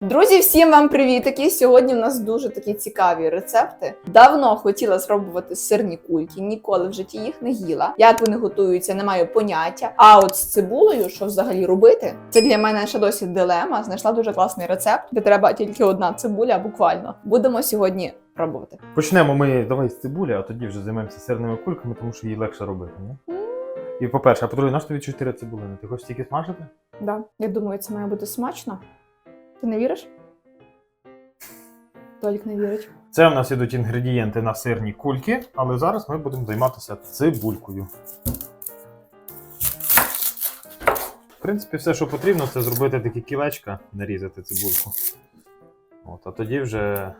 Друзі, всім вам привітики! Сьогодні у нас дуже такі цікаві рецепти. Давно хотіла спробувати сирні кульки, ніколи в житті їх не їла. Як вони готуються, не маю поняття. А от з цибулею, що взагалі робити, це для мене ще досі дилема. Знайшла дуже класний рецепт, де треба тільки одна цибуля, буквально. Будемо сьогодні пробувати. Почнемо ми давай з цибулі, а тоді вже займемося сирними кульками, тому що її легше робити. Ні? І по-перше, а по-друге, наш тобі 4 цибулини? Ти хочеш тільки смажити? Да, я думаю, це має бути смачно. Ти не віриш? Толік не вірить. Це в нас ідуть інгредієнти на сирні кульки, але зараз ми будемо займатися цибулькою. В принципі, все, що потрібно, це зробити такі кілечка, нарізати цибульку. От, а тоді вже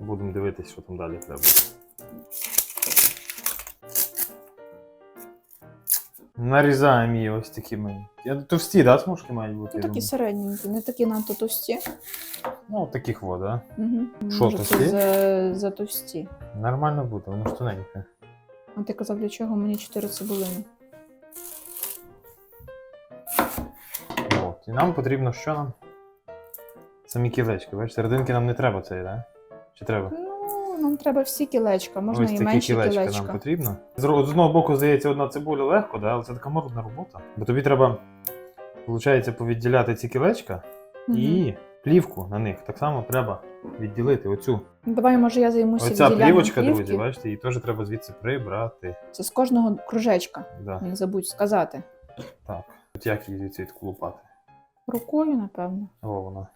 будемо дивитися, що там далі треба. Нарізаємо її ось такими. Я- Товсті, да, смужки мають бути? Ну такі середненькі, не такі надто товсті. Ну, таких вот, да? Угу. Що, Може, товсті? це за, за товсті. Нормально буде, воно ж тоненьке. А ти казав, для чого мені 4 цибулини? От. І нам потрібно що нам? Самі кілечки. Бачиш, серединки нам не треба цієї, да? Чи треба? Нам треба всі кілечка, можна Ось і такі менші кілечки кілечка. нам потрібно. З ро- з одного боку, здається, одна цибуля легко, да? але це така мордна робота. Бо тобі треба, виходить, повідділяти ці кілечка Мгм. і плівку на них. Так само треба відділити оцю. Давай, може, я займуся Оця відділянням плівочка, плівки. друзі, бачите, її теж треба звідси прибрати. Це з кожного кружечка, Да. не забудь сказати. Так. От як її звідси відколупати? Рукою, напевно. О, вона.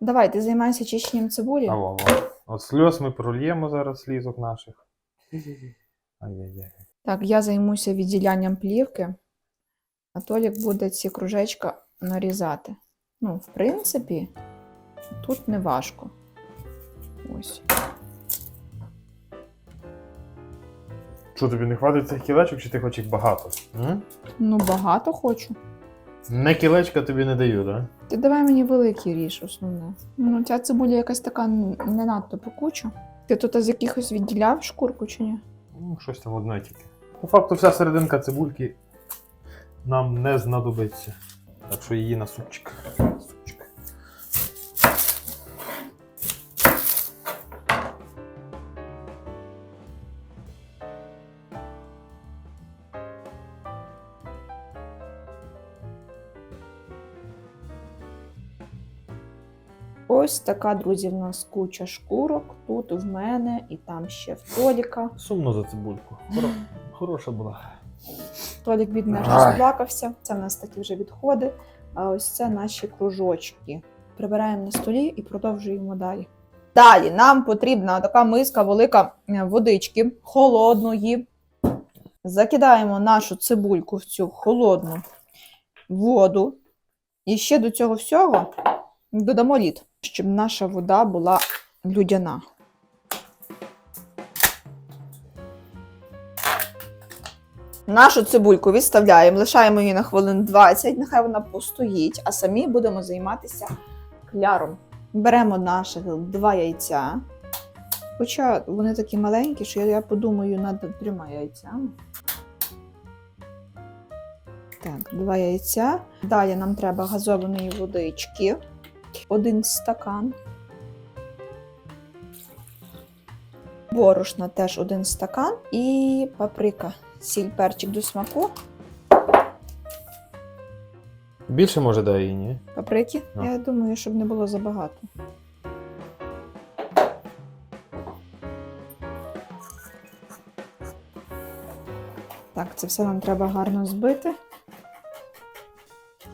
Давай, ти займайся чищенням цибулі. А, во, во. От сльоз ми прольємо зараз слізок наших. Ай-яй-яй. Так, я займуся відділянням плівки, а Толік буде ці кружечка нарізати. Ну, в принципі, тут не важко. Ось. Що тобі не хватить цих кілечок, чи ти хочеш їх багато? М? Ну, багато хочу. Не кілечка тобі не даю, так? Да? Ти давай мені великий ріж основне. Ну, ця цибуля якась така не надто пекуча. Ти тут з якихось відділяв шкурку чи ні? Ну, щось там одне тільки. По факту, вся серединка цибульки нам не знадобиться. Так що її на. Супчик. Ось така, друзі, в нас куча шкурок. Тут в мене і там ще в Толіка. Сумно за цибульку. Хоро- Хороша була. Толік бідний аж розплакався. Це в нас такі вже відходи. А ось це наші кружочки. Прибираємо на столі і продовжуємо далі. Далі нам потрібна така миска велика е, водички холодної. Закидаємо нашу цибульку в цю холодну воду. І ще до цього всього додамо лід, щоб наша вода була людяна. Нашу цибульку відставляємо, лишаємо її на хвилин 20, нехай вона постоїть, а самі будемо займатися кляром. Беремо наших два яйця. Хоча вони такі маленькі, що я, подумаю над трьома яйцями. Так, два яйця. Далі нам треба газованої водички. Один стакан. Борошна теж один стакан. І паприка. Сіль, перчик до смаку. Більше може дає її, ні? Паприки. А. Я думаю, щоб не було забагато. Так, це все нам треба гарно збити.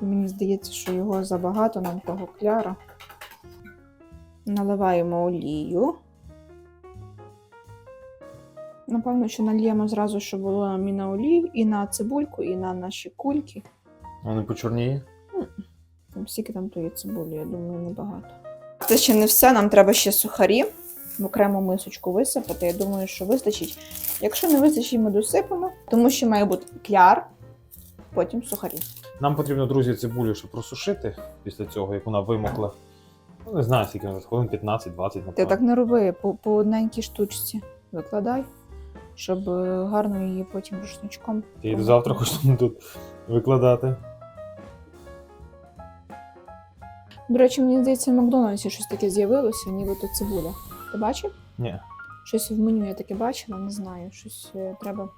Мені здається, що його забагато нам того кляра. Наливаємо олію. Напевно, що нальємо зразу, щоб було нам і на олію, і на цибульку, і на наші кульки. Вони почорніє. Там Скільки там тої цибулі, я думаю, небагато. Це ще не все, нам треба ще сухарі в окрему мисочку висипати. Я думаю, що вистачить. Якщо не вистачить, ми досипемо, тому що має бути кляр, потім сухарі. Нам потрібно, друзі, цибулю ще просушити після цього, як вона вимокла. Ну, не знаю, скільки вона, хвилин 15-20, напевно. Ти так не роби по, по одненькій штучці. Викладай, щоб е, гарно її потім рушничком. Я йду завтра хочу тут викладати. До речі, мені здається, в Макдональдсі щось таке з'явилося, нібито цибуля. Ти бачив? Ні. Щось в меню я таке бачила, не знаю. Щось е, треба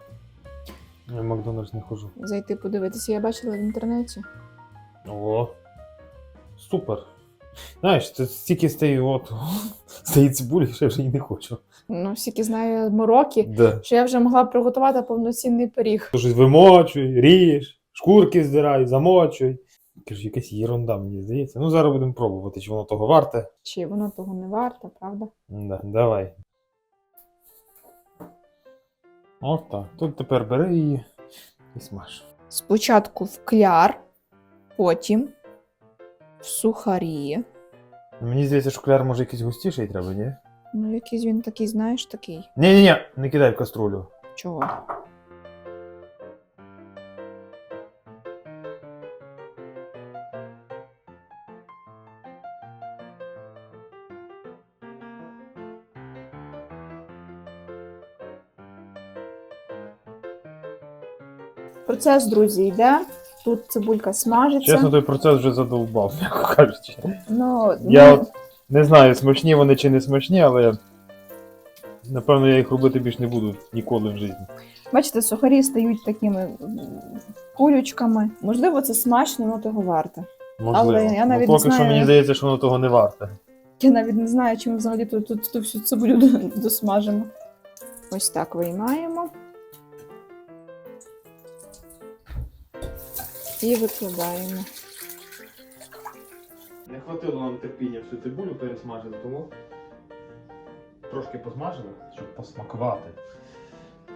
Я в Макдональдс не хожу. зайти подивитися. Я бачила в інтернеті. О, супер. Знаєш, це стільки з тієї от з тієї цибулі, що я вже її не хочу. Ну, всіки знає мороки, Да. що я вже могла б приготувати повноцінний пиріг. Щось вимочуй, ріж, шкурки здирай, замочуй. Кажу, якась єрунда, мені здається. Ну, зараз будемо пробувати, чи воно того варте. Чи воно того не варто, правда? Да, давай. От так. Тут тепер бери її і смаж. Спочатку в кляр, потім в сухарі. Мені здається, що кляр може якийсь густіший треба, ні? Ну, якийсь він такий, знаєш, такий. Ні-ні-ні, не кидай в каструлю. Чого? Процес, друзі, йде. Тут цибулька смажиться. Чесно, той процес вже задовбав, м'яко кажучи. Ну, Я ну, от не знаю, смачні вони чи не смачні, але напевно я їх робити більш не буду ніколи в житті. Бачите, сухарі стають такими м, кулючками. Можливо, це смачно, воно того варте. Можливо. Але я навіть ну, не поки що знаю. мені здається, що воно того не варте. Я навіть не знаю, чи ми взагалі тут, тут, тут всю цибулю до- досмажимо. Ось так виймаємо. І викладаємо. Не хватило нам терпіння всю цибулю пересмажити, тому трошки посмажили, щоб посмакувати.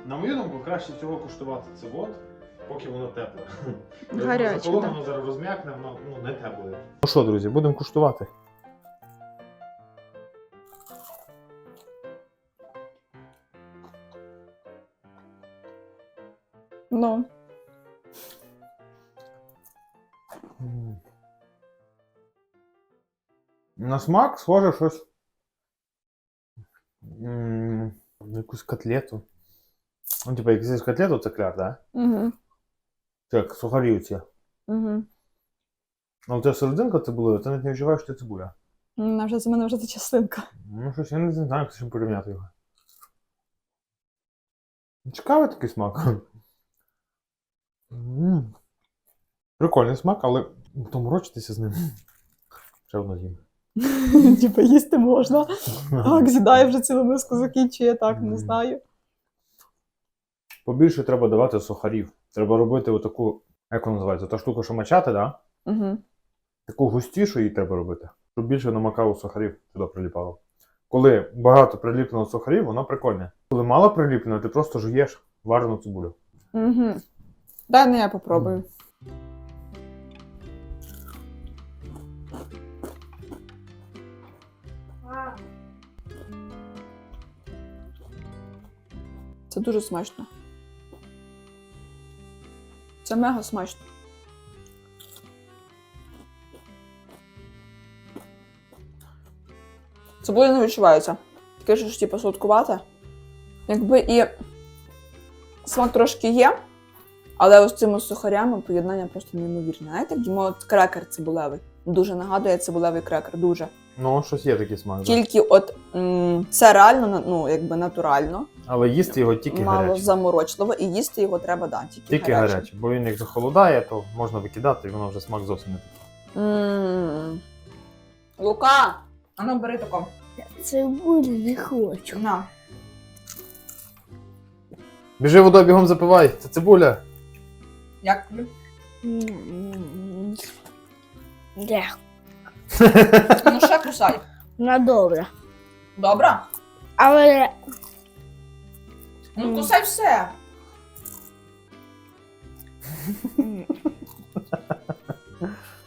На мою думку, краще всього куштувати це от, поки воно тепле. Гаряче, Коли так. воно зараз розм'якне, воно ну, не тепле. Ну що, друзі, будемо куштувати. Ну, На смак схоже щось. Якусь котлету. Ну, типа, як з'їш котлету, це кляр, да? угу, Це як сухарі оці. угу. А оця серединка цибулею, ти навіть не відчуваєш, що це цибуля. Вона вже з мене вже це частинка. Ну, щось я не знаю, як з чим порівняти його. Цікавий такий смак. Прикольний смак, але то морочитися з ним. Ще одно з'їм. Типа їсти можна. Так, з'їдає вже цілу миску закінчує, так, не знаю. Побільше треба давати сухарів. Треба робити отаку, як вона називається, та штука, що мачати, да? Угу. Таку густішу її треба робити, щоб більше намакало сухарів сюди приліпало. Коли багато приліплено сухарів, воно прикольне. Коли мало приліплено, ти просто жуєш варену цибулю. Угу. Дай не я попробую. Це дуже смачно. Це мега смачно. Цибуля не відчувається. Таке ж, типу, солодкувате. Якби і смак трошки є, але ось цими сухарями поєднання просто неймовірне. Знаєте, як крекер цибулевий. Дуже нагадує цибулевий крекер, дуже. Ну, щось є такий смак. Да. Тільки от м, це реально на- ну, якби натурально, Але їсти його тільки мало гаряче. заморочливо, і їсти його треба да, тільки, Тільки гаряче. Бо він як захолодає, то можна викидати, і воно вже смак зовсім не такий. М. Лука! А ну бери тако. Цибулю не хочу. На. Біжи водою бігом запивай, це цибуля. Як тобі? М, Де? Ну кусай. Ну добре. Добре? Але Ну кусай все.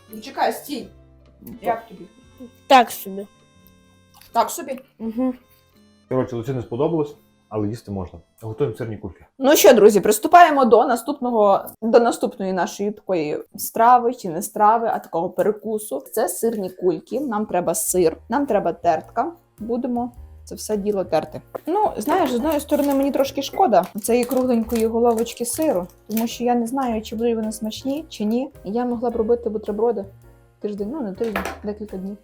Ну чекай, стій. Як тобі? так собі. Так собі. Угу. Коротше, Луці не сподобалось, але їсти можна. Готуємо сирні кульки. Ну що, друзі, приступаємо до наступного до наступної нашої такої страви чи не страви, а такого перекусу. Це сирні кульки. Нам треба сир, нам треба тертка. Будемо це все діло терти. Ну, знаєш, з одної сторони мені трошки шкода цієї кругленької головочки сиру, тому що я не знаю, чи будуть вони смачні чи ні. Я могла б робити бутерброди. тиждень, ну не тиждень, декілька днів.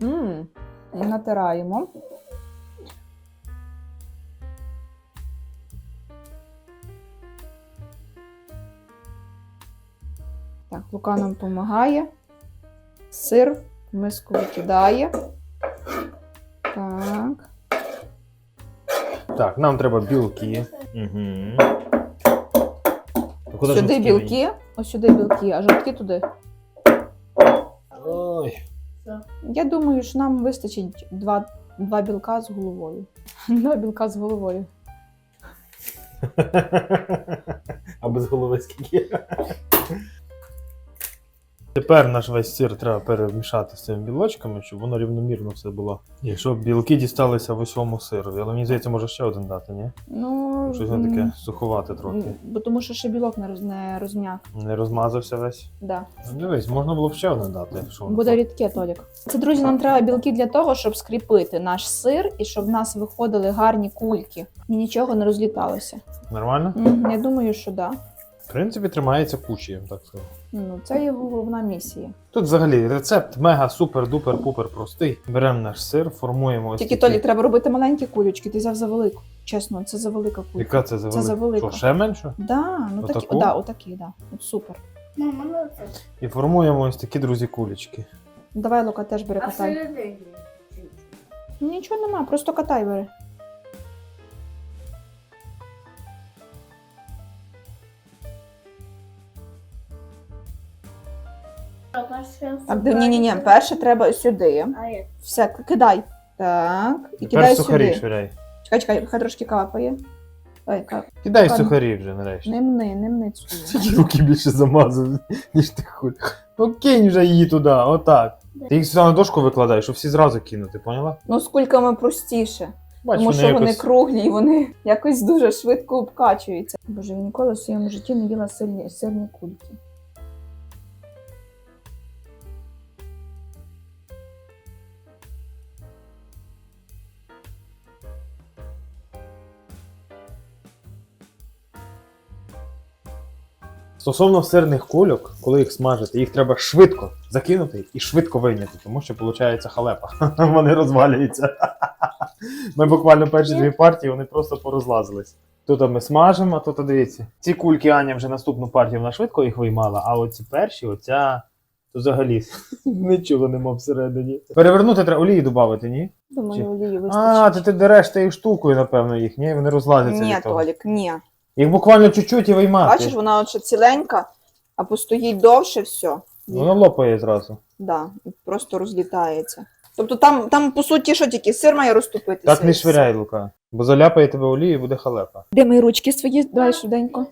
Мм, натираємо. Так, Лука нам допомагає. Сир в миску викидає. Так. Так, нам треба білки. Угу. Сюди білки, ось сюди білки, а жовтки туди. Ой. Я думаю, що нам вистачить два, два білка з головою. Два білка з головою. А без голови скільки? Тепер наш весь сир треба перемішати з цими білочками, щоб воно рівномірно все було. Щоб білки дісталися в усьому сирові. Але мені здається, може ще один дати, ні? Ну, Щось воно таке м, суховате трохи. Бо тому що ще білок не, роз, не розм'як. Не розмазався весь. Да. Ну, Дивись, можна було б ще один дати. Що воно Буде так? рідке, Толік. Це, друзі, нам треба білки для того, щоб скріпити наш сир і щоб в нас виходили гарні кульки. І нічого не розліталося. Нормально? Я думаю, що да. В принципі, тримається кучі, я б так сказав. Ну, це його головна місія. Тут взагалі рецепт мега супер дупер пупер простий. Беремо наш сир, формуємо ось Тільки такі- Толік, треба робити маленькі кулючки, ти взяв за велику. Чесно, це за велика кулька. Яка це за Це за велика? велика. Що, ще менше? Да, ну такі, Отаку? да, отакі, да. От супер. Мама, ну це. І формуємо ось такі, друзі, кулечки. Давай, Лука, теж бери А катай. всередині? Нічого нема, просто катай бери. Так, ні, ні, ні, перше треба сюди. А як? Все, кидай. Так. І Тепер кидай сухарі сюди. швиряй. Чекай, чекай, хай трошки капає. Ой, кап. Кидай Ладно. сухарі вже нарешті. Не мни, не мни цю. Руки більше замазав, ніж ти хуй. Ну кинь вже її туди, отак. Ти їх сюди на дошку викладаєш, щоб всі зразу кинути, поняла? Ну, з кульками простіше. Бач, тому вони що вони якось... круглі і вони якось дуже швидко обкачуються. Боже, я ніколи в своєму житті не їла сильні, сильні кульки. Стосовно сирних кульок, коли їх смажити, їх треба швидко закинути і швидко вийняти, тому що виходить халепа. Вони розвалюються. Ми буквально перші дві партії вони просто порозлазились. Тут ми смажимо, а тут дивіться. Ці кульки Аня вже наступну партію вона швидко їх виймала, а оці перші, оця взагалі нічого нема всередині. Перевернути треба олії додати, ні? Думаю, Чи- олії А, вистачить. то ти дереш тією штукою, напевно, їх, ні? Вони розлазяться Ні, від того. Толік, ні. Їх буквально чуть-чуть і виймати. Бачиш, вона от ще ціленька, а постоїть довше все. Воно лопає зразу. Да, просто розлітається. Тобто там, там по суті, що тільки сир має розтопитися. Так не швиряй, Лука. Бо заляпає тебе олією і буде халепа. Де мої ручки свої? Давай швиденько.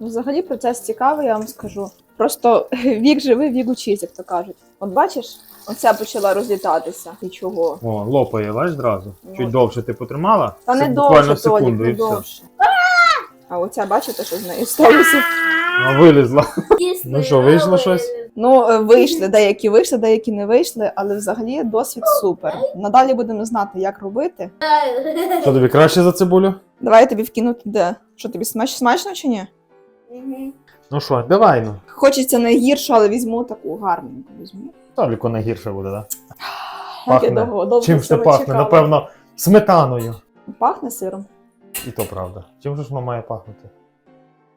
Ну, Взагалі процес цікавий, я вам скажу. Просто вік живий, вік учись, як то кажуть. От бачиш, оця почала розлітатися. І чого? О, лопає, бач зразу. Ну. Чуть довше ти потримала. Та не довше, Толік, секунду не довше. А оця, бачите, що з нею сталося? А вилізла. Ну що, вийшло щось? Ну, е, вийшли, деякі вийшли, деякі не вийшли, але взагалі досвід супер. Надалі будемо знати, як робити. Що тобі краще за цибулю? Давай я тобі вкину туди. Що тобі смач... смачно чи ні? Ну що, давай ну. Хочеться найгіршу, але візьму таку гарненьку. Візьму. Таліко найгірше буде, так? Пахне. довго, довго Чим ж це цього пахне? чекала. Напевно, сметаною. Пахне сиром. І то правда. Чим же ж воно має пахнути?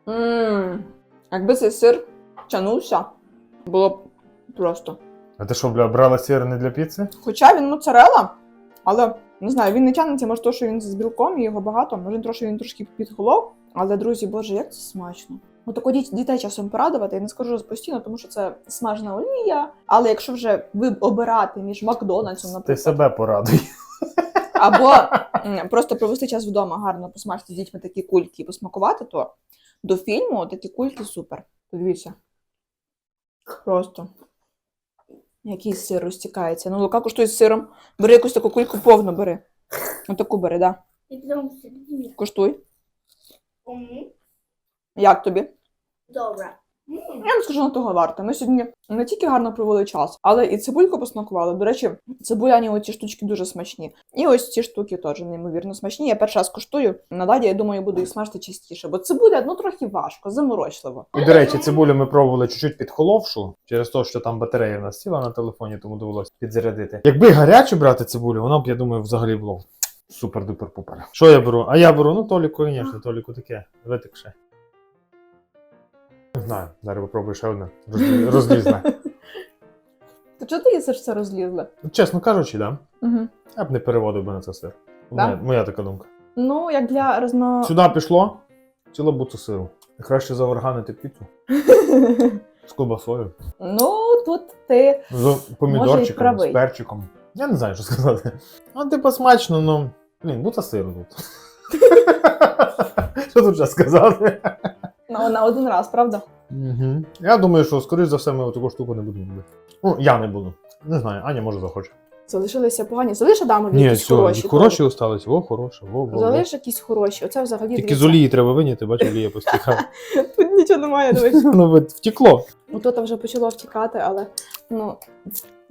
Ммм. Якби цей сир тянувся, було б просто. А ти що, бля, брала сир не для піци? Хоча він моцарела, але не знаю, він не тягнеться, може, то, що він з білком і його багато, може трошки він трошки підголов. Але, друзі, боже, як це смачно. Отако діт- дітей часом порадувати, я не скажу постійно, тому що це смажена олія. Але якщо вже ви обирати між Макдональдсом, наприклад. Ти себе порадуй. або просто провести час вдома, гарно посмажити з дітьми такі кульки і посмакувати, то до фільму такі кульки супер. Подивіться. Просто. Який сир розтікається. Ну, Лука куштує з сиром. Бери якусь таку кульку повну бери. Отаку бери, да. І потім всередині. Куштуй. Мгм. Як тобі? Добре. Я вам скажу, на того варто. Ми сьогодні не тільки гарно провели час, але і цибульку посмакували. До речі, цибуляні оці штучки дуже смачні. І ось ці штуки теж неймовірно смачні. Я перший раз куштую. Надалі, я думаю, буду їх смажити частіше, бо цибуля ну трохи важко, заморочливо. І, до речі, цибулю ми пробували чуть-чуть підхоловшу, через те, що там батарея в нас сіла на телефоні, тому довелося підзарядити. Якби гарячу брати цибулю, воно б, я думаю, взагалі було супер-дупер-пупер. Що я беру? А я беру, ну Толіку, звісно, Толіку таке, витекше. Знаю, зараз попробую ще одне. Розлі- Розлізне. То чого ти їсиш це розлізле? Ну, Чесно кажучи, да. Угу. Я б не переводив би на це сир. Да? Моя, моя така думка. Ну, як для розно. Сюди пішло ціла буца сиру. Краще заварганити піцу з колбасою, ну, тут ти з помідорчиком, правий. з перчиком. Я не знаю, що сказати. Ну, типу, смачно, ну. Блін, буца сиру тут. Що тут ще сказати? На, на один раз, правда? Угу. Я думаю, що, скоріш за все, ми таку штуку не будемо робити. Ну, я не буду. Не знаю, Аня може захоче. Залишилися погані. Залиш Адамові Ні, якісь все, хороші. хороші остались. О, хороше, во, во, во. Залиш якісь хороші. Оце взагалі. Тільки дивіться. з олії треба виняти, бачу, олія постікала. Тут нічого немає, дивись. Воно ви- втекло. Ото вже почало втікати, але ну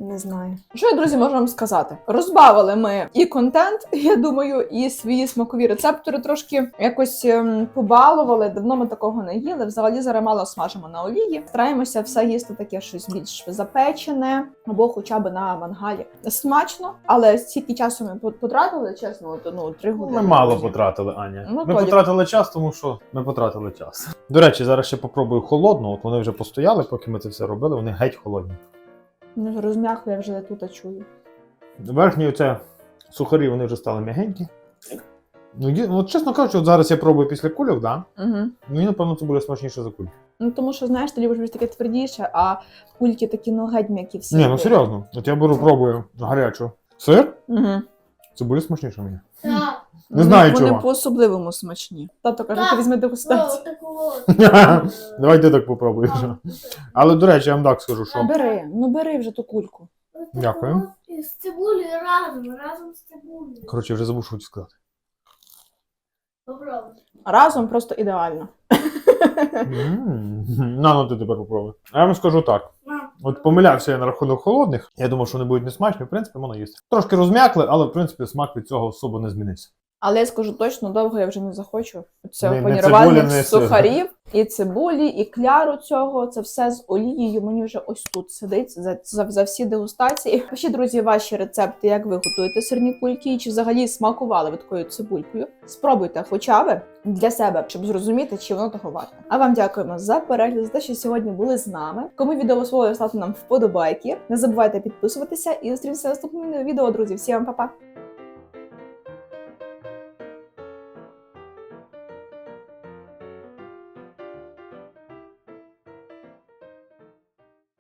не знаю. Що я, друзі, можу вам сказати? Розбавили ми і контент, я думаю, і свої смакові рецептори трошки якось ем, побалували. Давно ми такого не їли. Взагалі зараз мало смажимо на олії. Стараємося все їсти таке щось більш запечене або хоча б на мангалі. Смачно, але стільки часу ми потратили, чесно, от, ну три години. Ми мало потратили, Аня. Ну, ми Толік. потратили час, тому що ми потратили час. До речі, зараз ще попробую холодну. От вони вже постояли, поки ми це все робили. Вони геть холодні. Ну, розм'якло, я вже тут чую. Верхні оце сухарі вони вже стали м'ягенькі. Ну, є- ну, от, чесно кажучи, от зараз я пробую після кульок, да? Угу. Ну і напевно це буде смачніше за кульки. Ну тому що знаєш, ти любиш більш таке твердіше, а кульки такі ну геть м'які всі. Ні, ну серйозно. От я беру, пробую гарячу. Сир? Угу. Це буде смачніше мені. Так. Не знаю вони чого. по-особливому смачні. Тато каже, ти візьми дегустацію. Давай ти так попробуєш. Але, до речі, я вам так скажу, що. Бери, ну бери вже ту кульку. Дякую. І з цибулею разом, разом з цибулею. Коротше, вже забув, що хотів сказати. Попробуй. Разом просто ідеально. М, На, ну ти тепер попробуй. А я вам скажу так. От помилявся я на рахунок холодних. Я думав, що вони будуть несмачні, в принципі, воно їсти. Трошки розм'якли, але в принципі смак від цього особо не змінився. Але я скажу точно, довго я вже не захочу. Це Не- не панірувальних цибулі, не сир. сухарів, і цибулі, і кляру цього. Це все з олією. Мені вже ось тут сидить за, за, за всі дегустації. Пишіть, друзі, ваші рецепти, як ви готуєте сирні кульки, чи взагалі смакували ви такою цибулькою. Спробуйте хоча б для себе, щоб зрозуміти, чи воно того варте. А вам дякуємо за перегляд, за те, що сьогодні були з нами. Кому відео сподобалось, ставте нам вподобайки. Не забувайте підписуватися і зустрінемося в наступному відео, друзі. Всім па-па!